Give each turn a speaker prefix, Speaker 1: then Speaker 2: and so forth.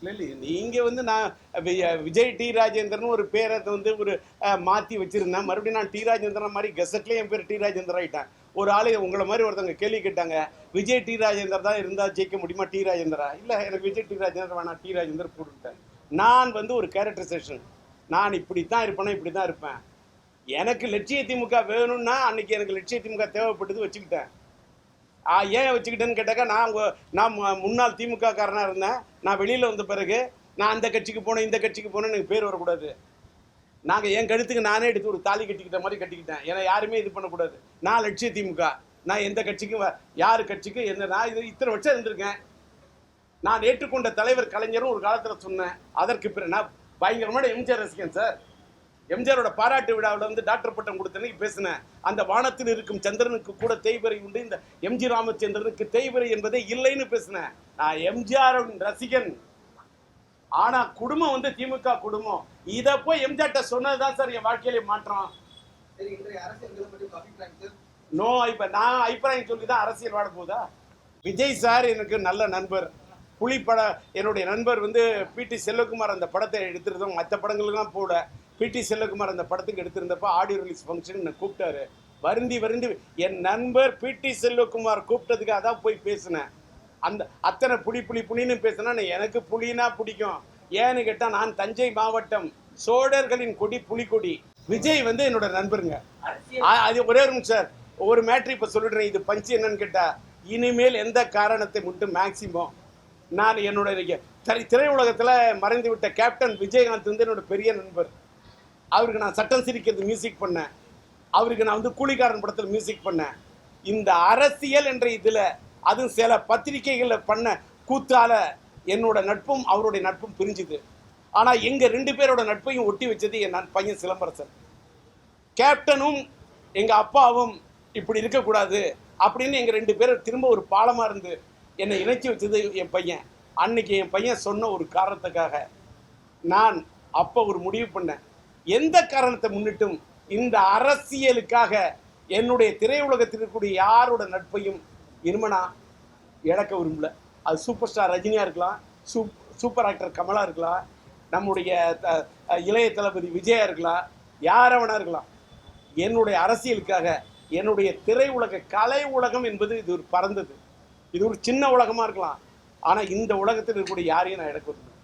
Speaker 1: இல்லை இல்லை நீங்கள் வந்து நான் விஜய் டி ராஜேந்திரன் ஒரு பேரை வந்து ஒரு மாற்றி வச்சுருந்தேன். மறுபடியும் நான் டி ராஜேந்திரன் மாதிரி கெசட்லேயே என் பேர் டி ராஜேந்திரன் ஆகிட்டேன் ஒரு ஆளு உங்களை மாதிரி ஒருத்தவங்க கேள்வி கேட்டாங்க விஜய் டி ராஜேந்தர் தான் இருந்தால் ஜெயிக்க முடியுமா டி ராஜேந்திரா? இல்லை எனக்கு விஜய் டி ராஜேந்திரன் வேணாம் டி ராஜேந்திரன் போட்டுவிட்டேன் நான் வந்து ஒரு கேரக்டரைசேஷன். நான் இப்படி தான் இருப்பேனா இப்படி தான் இருப்பேன். எனக்கு லட்சிய திமுக வேணும்னா அன்னைக்கு எனக்கு லட்சிய திமுக தேவைப்பட்டது வச்சுக்கிட்டேன். ஏன் வச்சுக்கிட்டேன்னு கேட்டாக்கா நான் உங்க- நான் மு- முன்னாள் திமுக காரனா இருந்தேன். நான் வெளியில் வந்த பிறகு நான் அந்த கட்சிக்கு போனேன் இந்த கட்சிக்கு போனேன்னு எனக்கு பேர் வரக்கூடாது. நாங்கள் என் கழுத்துக்கு நானே எடுத்து ஒரு தாலி கட்டிக்கிட்ட மாதிரி கட்டிக்கிட்டேன். ஏன்னா யாருமே இது பண்ணக்கூடாது. நான் லட்சிய திமுக. நான் எந்த கட்சிக்கும் வ- யார் கட்சிக்கும் என்ன நான் இது இத்தனை வருஷம் இருந்திருக்கேன். நான் ஏற்றுக்கொண்ட தலைவர் கலைஞரும் ஒரு காலத்தில் சொன்னேன். அதற்கு பிறகு நான் பயங்கரமான எம்ஜிஆர் ரசிகன் சார். எம்ஜிஆரோட பாராட்டு விழாவில் வந்து டாக்டர் பட்டம் கொடுத்தனைக்கு பேசினேன். அந்த வானத்தில் இருக்கும் சந்திரனுக்கு கூட தேய்வரை உண்டு. இந்த எம்ஜி ராமச்சந்திரனுக்கு தேய்வரை என்பதே இல்லைன்னு பேசினேன். நான் எம்ஜிஆரின் ரசிகன். ஆனா குடும்பம் வந்து திமுக குடும்பம். இத போய் எம்ஜிஆர்ட்ட சொன்னதுதான் சார் என் வாழ்க்கையில மாற்றம். நோ இப்ப நான் அபிப்பிராயம் சொல்லி தான் அரசியல் வாழ போதா விஜய் சார் எனக்கு நல்ல நண்பர். புலிப்பட என்னுடைய நண்பர் வந்து பிடி செல்வகுமார் அந்த படத்தை எடுத்திருந்தோம். மற்ற படங்களுக்கெல்லாம் போட பிடி செல்வகுமார் அந்த படத்துக்கு எடுத்திருந்தப்ப ஆடியோ ரிலீஸ் ஃபங்க்ஷன் என்னை கூப்பிட்டாரு. வருந்தி வருந்தி என் நண்பர் பிடி செல்வகுமார் கூப்பிட்டதுக்கு அதான் போய் பேசினேன். அந்த அத்தனை புலி புலி புலின்னு பேசினா நான் எனக்கு புளினா பிடிக்கும். ஏன்னு கேட்டால் நான் தஞ்சை மாவட்டம் சோழர்களின் கொடி புலிக்கொடி விஜய் வந்து என்னோட நண்பருங்க. ஆ- அது ஒரே ஒரு சார். ஒரு மேட்ரு இப்போ சொல்லிடுறேன். இது பஞ்சு என்னன்னு கேட்டால் இனிமேல் எந்த காரணத்தை மட்டும் மேக்சிமம் நான் என்னோட திரை திரையுலகத்தில் மறைந்து விட்ட கேப்டன் விஜயகாந்த் வந்து என்னோட பெரிய நண்பர். அவருக்கு நான் சட்டம் சிரிக்கிறது மியூசிக் பண்ணேன். அவருக்கு நான் வந்து கூலிக்காரன் படத்தில் மியூசிக் பண்ணேன். இந்த அரசியல் என்ற இதில் அதுவும் சில பத்திரிகைகளில் பண்ண கூத்தால என்னோட நட்பும் அவருடைய நட்பும் பிரிஞ்சுது. ஆனால் எங்கள் ரெண்டு பேரோட நட்பையும் ஒட்டி வச்சது என் பையன் சிலம்பரசன். கேப்டனும் எங்கள் அப்பாவும் இப்படி இருக்கக்கூடாது அப்படின்னு எங்கள் ரெண்டு பேரும் திரும்ப ஒரு பாலமாக இருந்து என்னை இணைச்சி வச்சது என் பையன். அன்னைக்கு என் பையன் சொன்ன ஒரு காரணத்துக்காக நான் அப்போ ஒரு முடிவு பண்ணேன். எந்த காரணத்தை முன்னிட்டும் இந்த அரசியலுக்காக என்னுடைய திரையுலகத்தில் இருக்கக்கூடிய யாரோட நட்பையும் இருமனா இழக்க விரும்பல. அது சூப்பர் ஸ்டார் ரஜினியா இருக்கலாம் சூப் சூப்பர் ஆக்டர் கமலா இருக்கலாம் நம்முடைய த- இளைய தளபதி விஜயா இருக்கலாம் யாரவனா இருக்கலாம். என்னுடைய அரசியலுக்காக என்னுடைய திரையுலக கலை உலகம் என்பது இது ஒரு பறந்தது இது ஒரு சின்ன உலகமா இருக்கலாம். ஆனா இந்த உலகத்தில் இருக்கக்கூடிய யாரையும் நான் இழக்க விரும்பல.